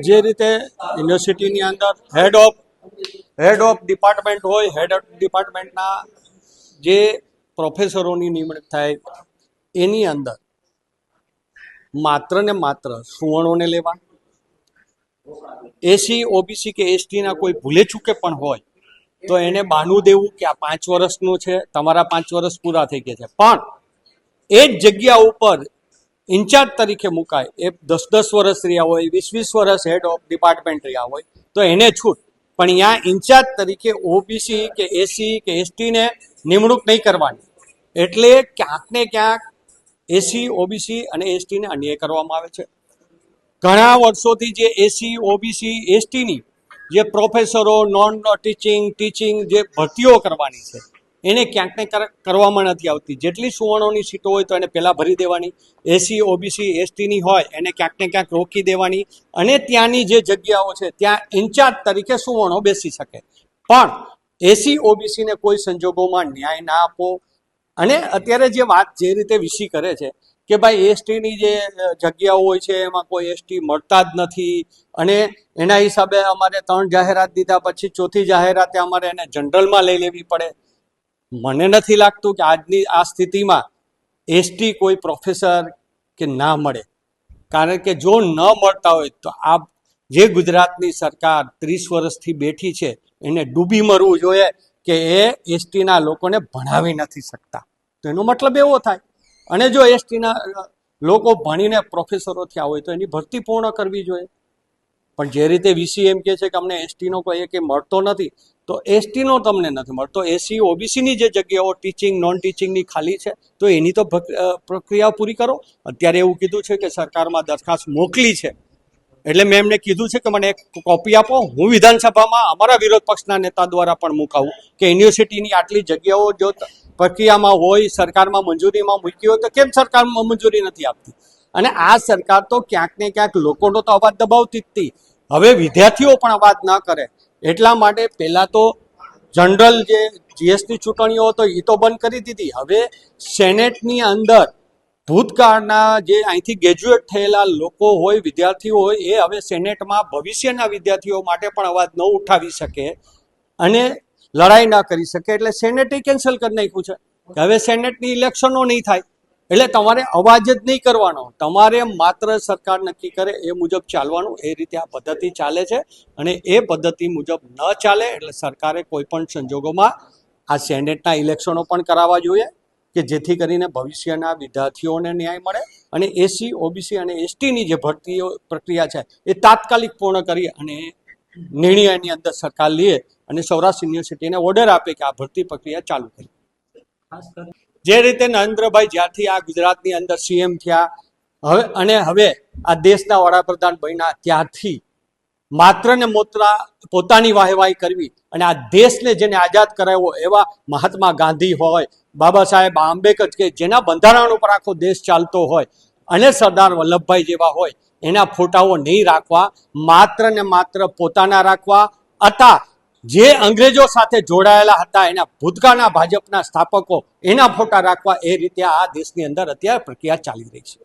જે રીતે યુનિવર્સિટીની અંદર head of head of department હોય હેડ ઓફ ડિપાર્ટમેન્ટના જે પ્રોફેસરોની નિમણૂક થાય, એની અંદર માત્ર ને માત્ર સુવર્ણોને લેવા એસી ઓબીસી કે એસટીના કોઈ ભૂલે ચૂકે પણ હોય, તો એને બહાનું દેવું કે આ પાંચ વર્ષનું છે, તમારા પાંચ વર્ષ પૂરા થઈ ગયા છે. પણ એ જ જગ્યા ઉપર ઇન્ચાર્જ તરીકે મુકાય. એ દસ દસ વર્ષ રહ્યા હોય, વીસ વીસ વર્ષ હેડ ઓફ ડિપાર્ટમેન્ટ રહ્યા હોય, તો એને છૂટ. પણ અહીંયા ઇન્ચાર્જ તરીકે ઓબીસી કે એસી કે એસટીને નિમણૂક નહીં કરવાની. એટલે ક્યાંક ને ક્યાંક એસી, ઓબીસી અને એસટીને અન્યાય કરવામાં આવે છે. ઘણા વર્ષોથી જે એસી, ઓબીસી એસટીની જે પ્રોફેસરો નોન ટીચિંગ ટીચિંગ જે ભરતીઓ કરવાની છે એને ક્યાંક ને કરવામાં નથી આવતી. જેટલી સુવર્ણોની સીટો હોય તો એને પહેલાં ભરી દેવાની. એસી ઓબીસી એસટીની હોય એને ક્યાંક ને ક્યાંક રોકી દેવાની અને ત્યાંની જે જગ્યાઓ છે ત્યાં ઇન્ચાર્જ તરીકે સુવર્ણો બેસી શકે. પણ એસી ઓબીસીને કોઈ સંજોગોમાં ન્યાય ના આપો અને અત્યારે જે વાત જે રીતે વીસી કરે છે કે ભાઈ એસટીની જે જગ્યાઓ હોય છે એમાં કોઈ એસટી મળતા જ નથી અને એના હિસાબે અમારે ત્રણ જાહેરાત દીધા, પછી ચોથી જાહેરાતે અમારે એને જનરલમાં લઈ લેવી પડે. મને નથી લાગતું કે આજની આ સ્થિતિમાં એસટી કોઈ પ્રોફેસર કે ના મળે. કારણ કે જો ન મળતા હોય તો આ જે ગુજરાતની સરકાર ત્રીસ વર્ષથી બેઠી છે, એને ડૂબી મરવું જોઈએ કે એ એસટીના લોકોને ભણાવી નથી શકતા. તો એનો મતલબ એવો થાય. અને જો એસટીના લોકો ભણીને પ્રોફેસરો થયા હોય તો એની ભરતી પૂર્ણ કરવી જોઈએ. પણ જે રીતે વીસી એમ કહે છે કે અમને એસટીનો કોઈ એક મળતો નથી, તો એસટીનો તમને નથી મળતો. એસી ઓબીસીની જે જગ્યાઓ ટીચિંગ નોન ટીચિંગની ખાલી છે, તો એની તો પ્રક્રિયા પૂરી કરો. અત્યારે એવું કીધું છે કે સરકારમાં દરખાસ્ત મોકલી છે. એટલે મેં એમને કીધું છે કે મને એક કોપી આપો. હું વિધાનસભામાં અમારા વિરોધ પક્ષના નેતા દ્વારા પણ મુકાવું કે યુનિવર્સિટીની આટલી જગ્યાઓ જો પ્રક્રિયામાં હોય, સરકારમાં મંજૂરીમાં મૂકી હોય, તો કેમ સરકારમાં મંજૂરી નથી આપતી? અને આ સરકાર તો ક્યાંક ને ક્યાંક લોકોનો તો અવાજ દબાવતી જ હતી. હવે વિદ્યાર્થીઓ પણ અવાજ ન કરે. એટલા માટે પહેલાં તો જનરલ જે જીએસટી ચૂંટણીઓ હતો એ તો બંધ કરી દીધી. હવે સેનેટની અંદર ભૂતકાળના જે અહીંથી ગ્રેજ્યુએટ થયેલા લોકો હોય, વિદ્યાર્થીઓ હોય, એ હવે સેનેટમાં ભવિષ્યના વિદ્યાર્થીઓ માટે પણ અવાજ ન ઉઠાવી શકે. અને લડાઈ ના કરી શકે એટલે સેનેટે કેન્સલ કરી નાખ્યું છે. કે હવે સેનેટની ઇલેક્શનો નહીં થાય. એટલે તમારે અવાજ જ નહીં કરવાનો. તમારે માત્ર સરકાર નક્કી કરે એ મુજબ ચાલવાનું. એ રીતે આ પદ્ધતિ ચાલે છે અને એ પદ્ધતિ મુજબ ન ચાલે એટલે સરકારે કોઈ પણ સંજોગોમાં આ સેનેટના ઇલેક્શનો પણ કરાવવા જોઈએ કે જેથી કરીને ભવિષ્યના વિદ્યાર્થીઓને ન્યાય મળે અને એસી ઓબીસી અને એસટીની જે ભરતીઓ પ્રક્રિયા છે એ તાત્કાલિક પૂર્ણ કરી અને નિર્ણયની અંદર સરકાર લે અને સૌરાષ્ટ્ર યુનિવર્સિટીને ઓર્ડર આપે કે આ ભરતી પ્રક્રિયા ચાલુ કરી. જે રીતે નરેન્દ્રભાઈ જ્યારથી આ ગુજરાતની અંદર સીએમ થયા, હવે અને હવે આ દેશના વડાપ્રધાન બન્યા ત્યારથી માત્ર ને મોતરા પોતાની વાહવાહી કરવી અને આ દેશને જેને આઝાદ કરાવ્યો એવા મહાત્મા ગાંધી હોય, બાબા સાહેબ આંબેડકર કે જેના બંધારણ ઉપર આખો દેશ ચાલતો હોય અને સરદાર વલ્લભભાઈ જેવા હોય, એના ફોટાઓ નહીં રાખવા, માત્ર ને માત્ર પોતાના રાખવા હતા જે અંગ્રેજો સાથે જોડાયેલા હતા, એના ભૂતકાળના ભાજપના સ્થાપકો એના ફોટા રાખવા એ રીતે આ દેશની અંદર અત્યારે પ્રક્રિયા ચાલી રહી છે.